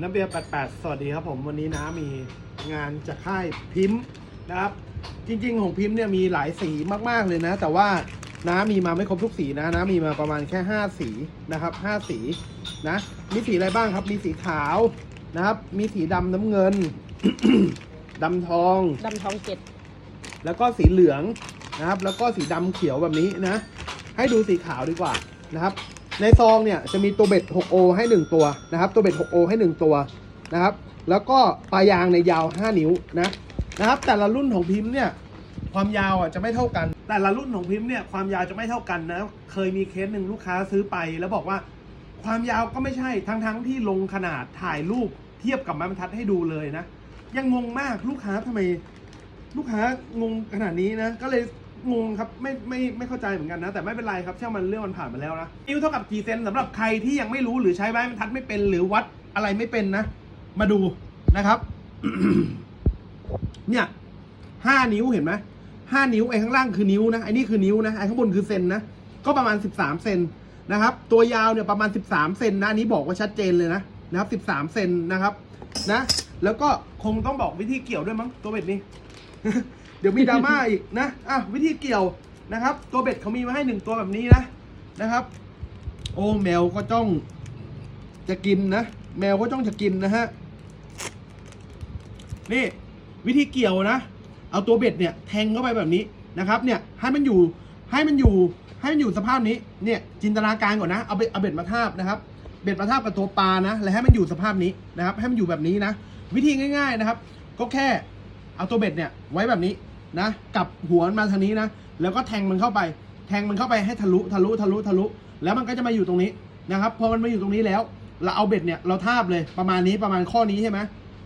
น้ำเบียร์88 สวัสดีครับผมวันนี้น้ามีงานจากค่ายพิมพ์นะครับ จริง ๆ ของพิมพ์เนี่ยมีหลายสีมากๆเลยนะ แต่ว่าน้ามีมาไม่ครบทุกสีนะน้ามีมาประมาณแค่ 5 สีนะครับ 5 สีนะ มีสีอะไรบ้างครับ มีสีขาวนะครับ มีสีดำน้ำเงิน ดำทองดำทองเจ็ดแล้วก็สีเหลืองนะครับ แล้วก็สีดำเขียวแบบนี้นะ ให้ดูสีขาวดีกว่านะครับ ในซองเนี่ยจะมีตัวเบ็ด 6O ให้ 1 ตัวนะครับ ตัวเบ็ด 6O ให้ 1 ตัวนะครับ แล้วก็ปลายางในยาว 5 นิ้วนะนะครับ แต่ละรุ่นของพิมพ์เนี่ยความยาวอะจะไม่เท่ากัน แต่ละรุ่นของพิมพ์เนี่ยความยาวจะไม่เท่ากันนะ เคยมีเคสหนึ่งลูกค้าซื้อไป แล้วบอกว่าความยาวก็ไม่ใช่ทั้งๆที่ลงขนาดถ่ายรูปเทียบกับไม้บรรทัดให้ดูเลยนะ ยังงงมากลูกค้าทำไม ลูกค้างงขนาดนี้นะ ก็เลย งงครับไม่ไม่ไม่เข้าใจเหมือนกันนะ แต่ไม่เป็นไรครับเช่ามันเรื่องมันผ่านมาแล้วนะนิ้วเท่ากับกี่เซนสำหรับใครที่ยังไม่รู้หรือใช้ไม้บรรทัดไม่เป็นหรือวัดอะไรไม่เป็นนะ มาดูนะครับ เนี่ยห้านิ้วเห็นไหมห้านิ้วไอ้ข้างล่างคือนิ้วนะไอ้นี่คือนิ้วนะไอ้ข้างบนคือเซนนะก็ประมาณสิบสามเซนนะครับ ตัวยาวเนี่ยประมาณสิบสามเซนนะอันนี้บอกว่าชัดเจนเลยนะนะครับสิบสามเซนนะครับ นะ แล้วก็คงต้องบอกวิธีเกี่ยวด้วยมั้งตัวเบ็ดนี้ เดี๋ยวมีดราม่าอีกนะอะวิธีเกี่ยวนะครับ ตัวเบ็ดเขามีมาให้หนึ่งตัวแบบนี้นะนะครับ โอ้แมวก็จ้องจะกินนะแมวก็จ้องจะกินนะฮะนี่วิธีเกี่ยวนะ เอาตัวเบ็ดเนี่ยแทงเข้าไปแบบนี้นะครับเนี่ยให้มันอยู่ให้มันอยู่ให้มันอยู่สภาพนี้เนี่ยจินตนาการก่อนนะเอาเบ็ดเอาเบ็ดมาทาบนะครับเบ็ดมาทาบกับตัวปลานะแล้วให้มันอยู่สภาพนี้นะครับ ให้มันอยู่แบบนี้นะ วิธีง่าย ๆนะครับ ก็แค่เอาตัวเบ็ดเนี่ยไว้แบบนี้ นะกลับหัวมันมาทางนี้นะ แล้วก็แทงมันเข้าไป แทงมันเข้าไปให้ทะลุทะลุทะลุทะลุ แล้วมันก็จะมาอยู่ตรงนี้นะครับพอมันมาอยู่ตรงนี้แล้ว เราเอาเบ็ดเนี่ยเราทาบเลยประมาณนี้ประมาณข้อนี้ใช่ไหม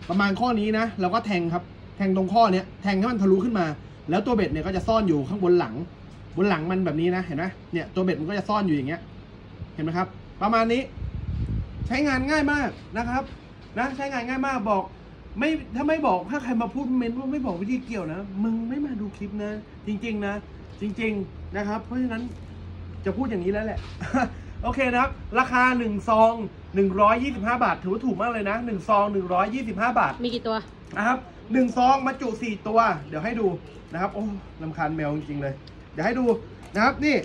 ประมาณข้อนี้นะเราก็แทงครับแทงตรงข้อเนี้ยแทงให้มันทะลุขึ้นมา แล้วตัวเบ็ดเนี่ยก็จะซ่อนอยู่ข้างบนหลัง บนหลังมันแบบนี้นะเห็นไหมเนี่ยตัวเบ็ดมันก็จะซ่อนอยู่อย่างเงี้ย เห็นไหมครับ ประมาณนี้ ใช้งานง่ายมากนะครับนะใช้งานง่ายมากบอก ไม่ถ้าไม่บอกถ้าใครมาพูดเมนว่าไม่บอกวิธีเกี่ยวนะ มึงไม่มาดูคลิปนะ จริง ๆ นะ จริง ๆ นะครับ เพราะฉะนั้นจะพูดอย่างนี้แล้วแหละ โอเคนะครับ ราคา1ซอง125 บาท ถือว่าถูกมากเลยนะ1ซอง125 บาทมีกี่ตัวนะครับหนึ่งซองบรรจุสี่ตัว เดี๋ยวให้ดูนะครับ โอ้ลำคาญแมวจริงๆเลย เดี๋ยวให้ดูนะครับนี่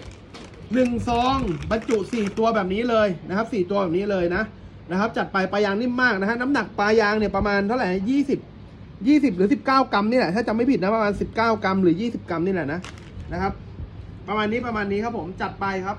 หนึ่งซองบรรจุสี่ตัวแบบนี้เลยนะครับสี่ตัวแบบนี้เลยนะ นะครับจัดไปปลายางนิ่มมากนะฮะน้ำหนักปลายางเนี่ยประมาณเท่าไหร่ยี่สิบยี่สิบหรือสิบเก้ากรัมนี่แหละถ้าจำไม่ผิดนะประมาณสิบเก้ากรัมหรือยี่สิบกรัมนี่แหละนะนะครับ ประมาณนี้ประมาณนี้ครับผมจัดไปครับ